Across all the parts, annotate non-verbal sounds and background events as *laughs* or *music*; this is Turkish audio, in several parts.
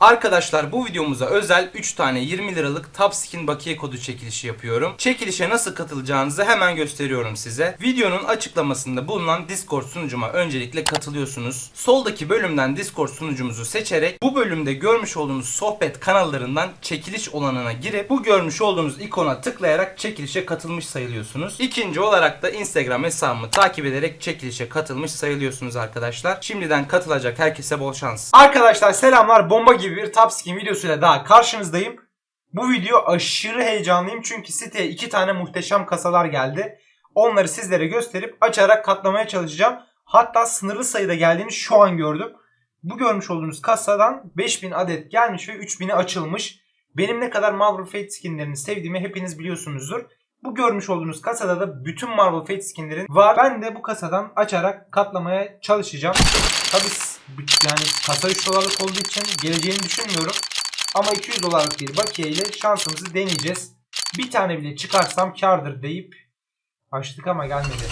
Arkadaşlar bu videomuza özel 3 tane 20 liralık Top Skin bakiye kodu çekilişi yapıyorum. Çekilişe nasıl katılacağınızı hemen gösteriyorum size. Videonun açıklamasında bulunan Discord sunucuma öncelikle katılıyorsunuz. Soldaki bölümden Discord sunucumuzu seçerek bu bölümde görmüş olduğunuz sohbet kanallarından çekiliş olanına girip bu görmüş olduğunuz ikona tıklayarak çekilişe katılmış sayılıyorsunuz. İkinci olarak da Instagram hesabımı takip ederek çekilişe katılmış sayılıyorsunuz arkadaşlar. Şimdiden katılacak herkese bol şans. Arkadaşlar selamlar. Bomba gibi bir Top Skin videosuyla daha karşınızdayım. Bu video aşırı heyecanlıyım çünkü siteye iki tane muhteşem kasalar geldi. Onları sizlere gösterip açarak katlamaya çalışacağım. Hatta sınırlı sayıda geldiğini şu an gördüm. Bu görmüş olduğunuz kasadan 5000 adet gelmiş ve 3000'i açılmış. Benim ne kadar Marvel Fate skinlerini sevdiğimi hepiniz biliyorsunuzdur. Bu görmüş olduğunuz kasada da bütün Marvel Fate skinlerin var. Ben de bu kasadan açarak katlamaya çalışacağım. Tabi yani kasa 3 dolarlık olduğu için geleceğini düşünmüyorum. Ama 200 dolarlık bir bakiye ile şansımızı deneyeceğiz. Bir tane bile çıkarsam kardır deyip açtık ama gelmedi.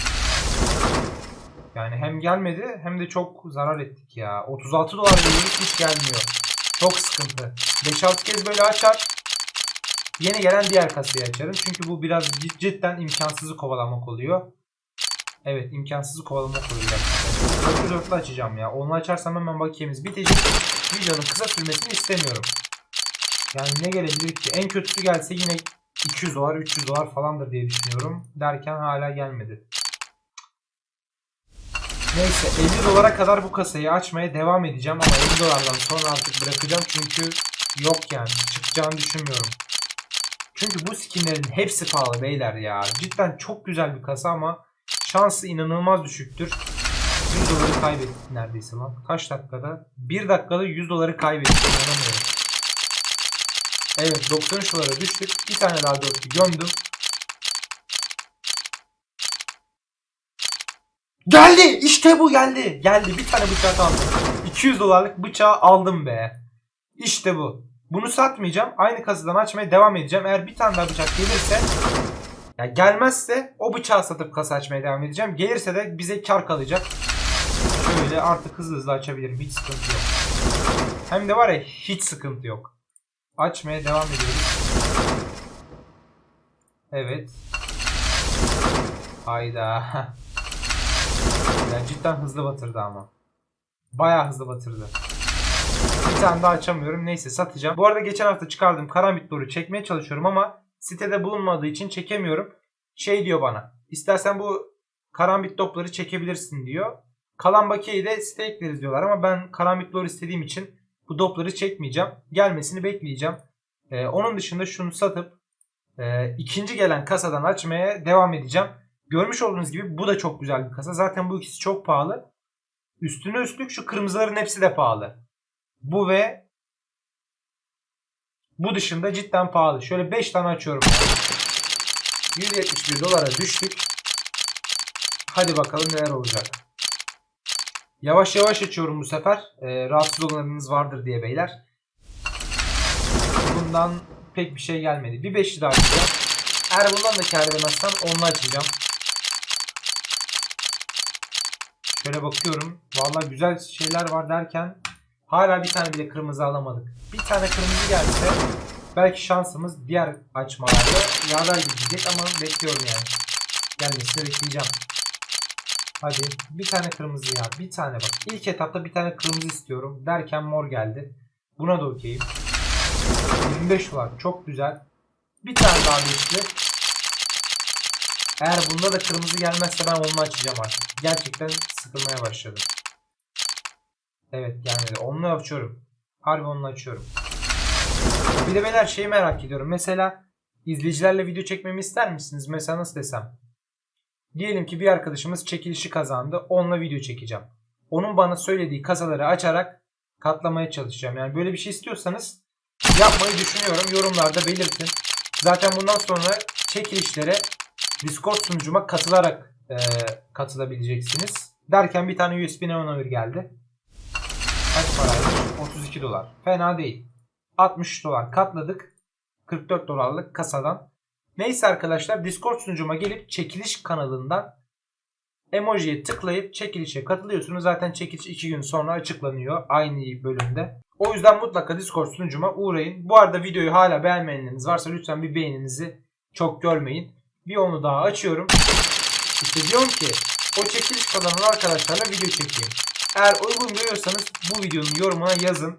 Yani hem gelmedi hem de çok zarar ettik ya. 36 dolar veriyoruz hiç gelmiyor. Çok sıkıntı. 5-6 kez böyle açar. Yeni gelen diğer kasayı açarım. Çünkü bu biraz cid- cidden imkansızı kovalamak oluyor. Evet imkansızı oluyor gerçekten. Dörtlü dörtlü açacağım ya. Onu açarsam hemen bakiyemiz bitecek. Videonun kısa sürmesini istemiyorum. Yani ne gelebilir ki? En kötüsü gelse yine 200 dolar 300 dolar falandır diye düşünüyorum. Derken hala gelmedi. Neyse 50 dolara kadar bu kasayı açmaya devam edeceğim ama 50 dolardan sonra artık bırakacağım çünkü yok yani çıkacağını düşünmüyorum. Çünkü bu skinlerin hepsi pahalı beyler ya. Cidden çok güzel bir kasa ama şansı inanılmaz düşüktür. 100 doları kaybettik neredeyse lan. Kaç dakikada? 1 dakikada 100 doları kaybettik. İnanamıyorum. Evet 93 dolara düştük. Bir tane daha dörtlü gömdüm. Geldi! İşte bu geldi. Geldi. Bir tane bıçak aldım. 200 dolarlık bıçağı aldım be. İşte bu. Bunu satmayacağım. Aynı kasadan açmaya devam edeceğim. Eğer bir tane daha bıçak gelirse ya gelmezse o bıçağı satıp kasa açmaya devam edeceğim. Gelirse de bize kar kalacak. Şöyle artık hızlı hızlı açabilirim. Hiç sıkıntı yok. Hem de var ya hiç sıkıntı yok. Açmaya devam ediyoruz. Evet. Hayda. *laughs* ya cidden hızlı batırdı ama. Bayağı hızlı batırdı. Bir tane daha açamıyorum. Neyse satacağım. Bu arada geçen hafta çıkardığım karambit doğru çekmeye çalışıyorum ama sitede bulunmadığı için çekemiyorum. Şey diyor bana. İstersen bu karambit topları çekebilirsin diyor. Kalan bakiyeyi de site ekleriz diyorlar ama ben karambit doğru istediğim için bu dopları çekmeyeceğim. Gelmesini bekleyeceğim. Ee, onun dışında şunu satıp e, ikinci gelen kasadan açmaya devam edeceğim. Görmüş olduğunuz gibi bu da çok güzel bir kasa. Zaten bu ikisi çok pahalı. Üstüne üstlük şu kırmızıların hepsi de pahalı. Bu ve bu dışında cidden pahalı. Şöyle 5 tane açıyorum. 171 dolara düştük. Hadi bakalım neler olacak. Yavaş yavaş açıyorum bu sefer. Ee, rahatsız olanlarınız vardır diye beyler. Bundan pek bir şey gelmedi. Bir 5'li daha açacağım. Eğer bundan da kâr edemezsem onunla açacağım. Şöyle bakıyorum. Vallahi güzel şeyler var derken hala bir tane bile kırmızı alamadık. Bir tane kırmızı gelse belki şansımız diğer açmalarda yaver gidecek ama bekliyorum yani. Gelmesini bekleyeceğim. Hadi bir tane kırmızı ya. Bir tane bak. İlk etapta bir tane kırmızı istiyorum. Derken mor geldi. Buna da okeyim. 25 var. Çok güzel. Bir tane daha beşli. Eğer bunda da kırmızı gelmezse ben onu açacağım artık. Gerçekten sıkılmaya başladım. Evet gelmedi. Onunla açıyorum. Harbi onunla açıyorum. Bir de beyler şeyi merak ediyorum. Mesela izleyicilerle video çekmemi ister misiniz? Mesela nasıl desem? Diyelim ki bir arkadaşımız çekilişi kazandı. Onunla video çekeceğim. Onun bana söylediği kasaları açarak katlamaya çalışacağım. Yani böyle bir şey istiyorsanız yapmayı düşünüyorum. Yorumlarda belirtin. Zaten bundan sonra çekilişlere Discord sunucuma katılarak e, katılabileceksiniz. Derken bir tane USB Neonavir geldi. Kaç paraymış? 32 dolar. Fena değil. 63 dolar katladık. 44 dolarlık kasadan. Neyse arkadaşlar Discord sunucuma gelip çekiliş kanalından Emojiye tıklayıp çekilişe katılıyorsunuz. Zaten çekiliş 2 gün sonra açıklanıyor aynı bölümde. O yüzden mutlaka Discord sunucuma uğrayın. Bu arada videoyu hala beğenmeyenleriniz varsa lütfen bir beğeninizi çok görmeyin. Bir onu daha açıyorum. İşte diyorum ki o çekiliş kazanan arkadaşlarla video çekeyim. Eğer uygun görüyorsanız bu videonun yorumuna yazın.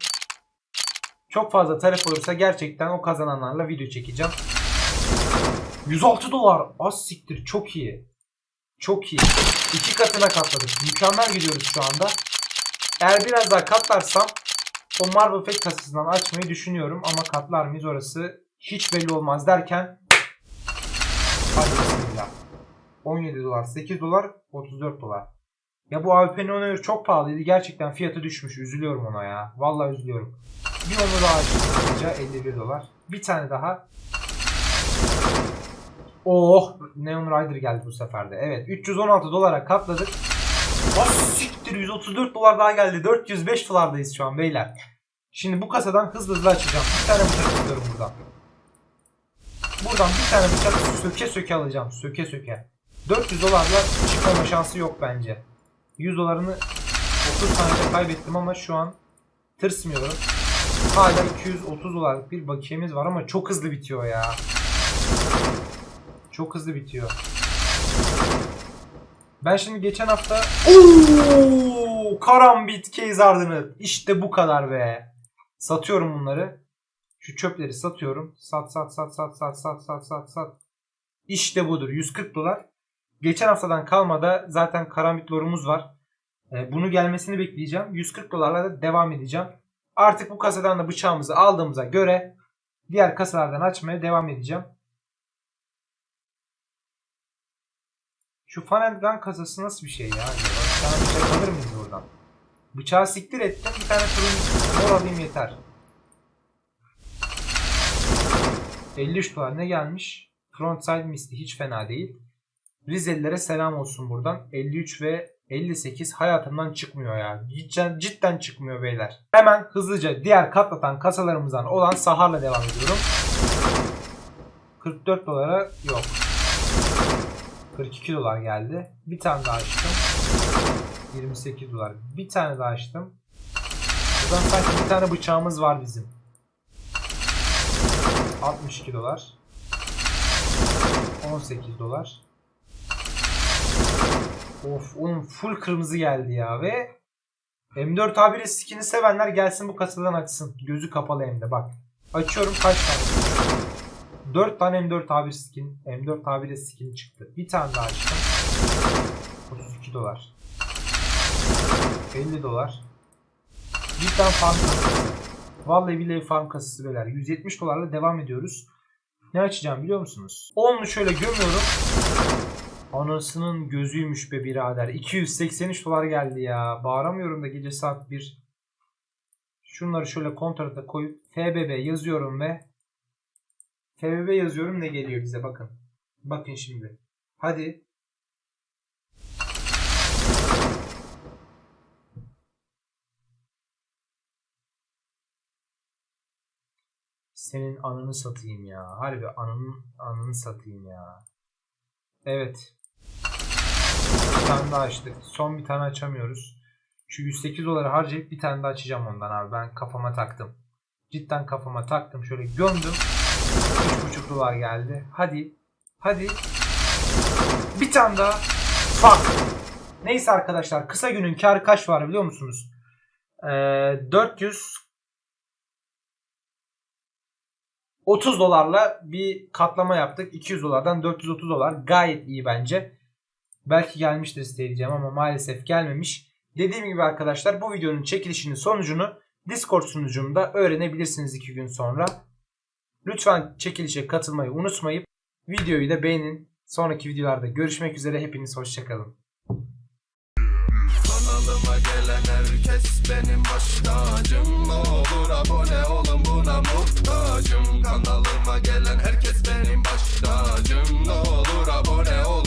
Çok fazla talep olursa gerçekten o kazananlarla video çekeceğim. 106 dolar. Az siktir. Çok iyi. Çok iyi. İki katına katladık. Mükemmel gidiyoruz şu anda. Eğer biraz daha katlarsam o Marvel Fake kasasından açmayı düşünüyorum. Ama katlar mıyız orası hiç belli olmaz derken Hadi bismillah. 17 dolar, 8 dolar, 34 dolar. Ya bu AWP'nin ona çok pahalıydı. Gerçekten fiyatı düşmüş. Üzülüyorum ona ya. Vallahi üzülüyorum. Bir onu daha açınca 51 dolar. Bir tane daha. Oh! Neon Rider geldi bu sefer de. Evet 316 dolara katladık. Ah siktir 134 dolar daha geldi. 405 dolardayız şu an beyler. Şimdi bu kasadan hızlı hızlı açacağım. Bir tane bıçak istiyorum buradan. Buradan bir tane bıçak söke söke alacağım. Söke söke. 400 dolarla çıkmama şansı yok bence. 100 dolarını 30 saniyede kaybettim ama şu an tırsmıyorum. Hala 230 dolarlık bir bakiyemiz var ama çok hızlı bitiyor ya. Çok hızlı bitiyor. Ben şimdi geçen hafta ooo karambit case işte bu kadar be. Satıyorum bunları. Şu çöpleri satıyorum. Sat sat sat sat sat sat sat sat sat. İşte budur 140 dolar. Geçen haftadan kalmada zaten karambit lorumuz var. Ee, Bunu gelmesini bekleyeceğim. 140 dolarla da devam edeceğim. Artık bu kasadan da bıçağımızı aldığımıza göre diğer kasalardan açmaya devam edeceğim. Şu Fun and Gun kasası nasıl bir şey ya? Bir tane bıçak alır mıyız buradan? Bıçağı siktir ettim. Bir tane turuncu mor alayım yeter. 53 dolar ne gelmiş? Frontside misli hiç fena değil. Rizelilere selam olsun buradan. 53 ve 58 hayatımdan çıkmıyor ya. Cidden, cidden çıkmıyor beyler. Hemen hızlıca diğer katlatan kasalarımızdan olan Sahar'la devam ediyorum. 44 dolara yok. 42 dolar geldi. Bir tane daha açtım. 28 dolar. Bir tane daha açtım. Buradan sanki bir tane bıçağımız var bizim. 62 dolar. 18 dolar. Of oğlum full kırmızı geldi ya ve M4 A1 skin'i sevenler gelsin bu kasadan açsın. Gözü kapalı hem de bak. Açıyorum kaç tane? 4 tane M4 A1 skin, M4 A1 skin çıktı. Bir tane daha açtım. 32 dolar. 50 dolar. Bir tane farm kasası. Vallahi billahi farm kasası beyler. 170 dolarla devam ediyoruz. Ne açacağım biliyor musunuz? 10'lu şöyle gömüyorum. Anasının gözüymüş be birader. 283 dolar geldi ya. Bağıramıyorum da gece saat 1. Şunları şöyle kontrata koyup FBB yazıyorum ve FBB yazıyorum ne geliyor bize bakın. Bakın şimdi. Hadi. Senin anını satayım ya. Harbi anının anını satayım ya. Evet. Bir tane daha açtık. Son bir tane açamıyoruz. Şu 108 doları harcayıp bir tane daha açacağım ondan abi. Ben kafama taktım. Cidden kafama taktım. Şöyle gömdüm. 3,5 dolar geldi. Hadi. Hadi. Bir tane daha. Fuck. Neyse arkadaşlar. Kısa günün karı kaç var biliyor musunuz? Ee, 400 30 dolarla bir katlama yaptık. 200 dolardan 430 dolar. Gayet iyi bence. Belki gelmiştir isteyeceğim ama maalesef gelmemiş. Dediğim gibi arkadaşlar bu videonun çekilişinin sonucunu Discord sunucumda öğrenebilirsiniz 2 gün sonra. Lütfen çekilişe katılmayı unutmayıp videoyu da beğenin. Sonraki videolarda görüşmek üzere. Hepiniz hoşçakalın. Kanalıma gelen herkes benim baş olur abone olun buna muhtacım Kanalıma gelen herkes benim baş olur abone olun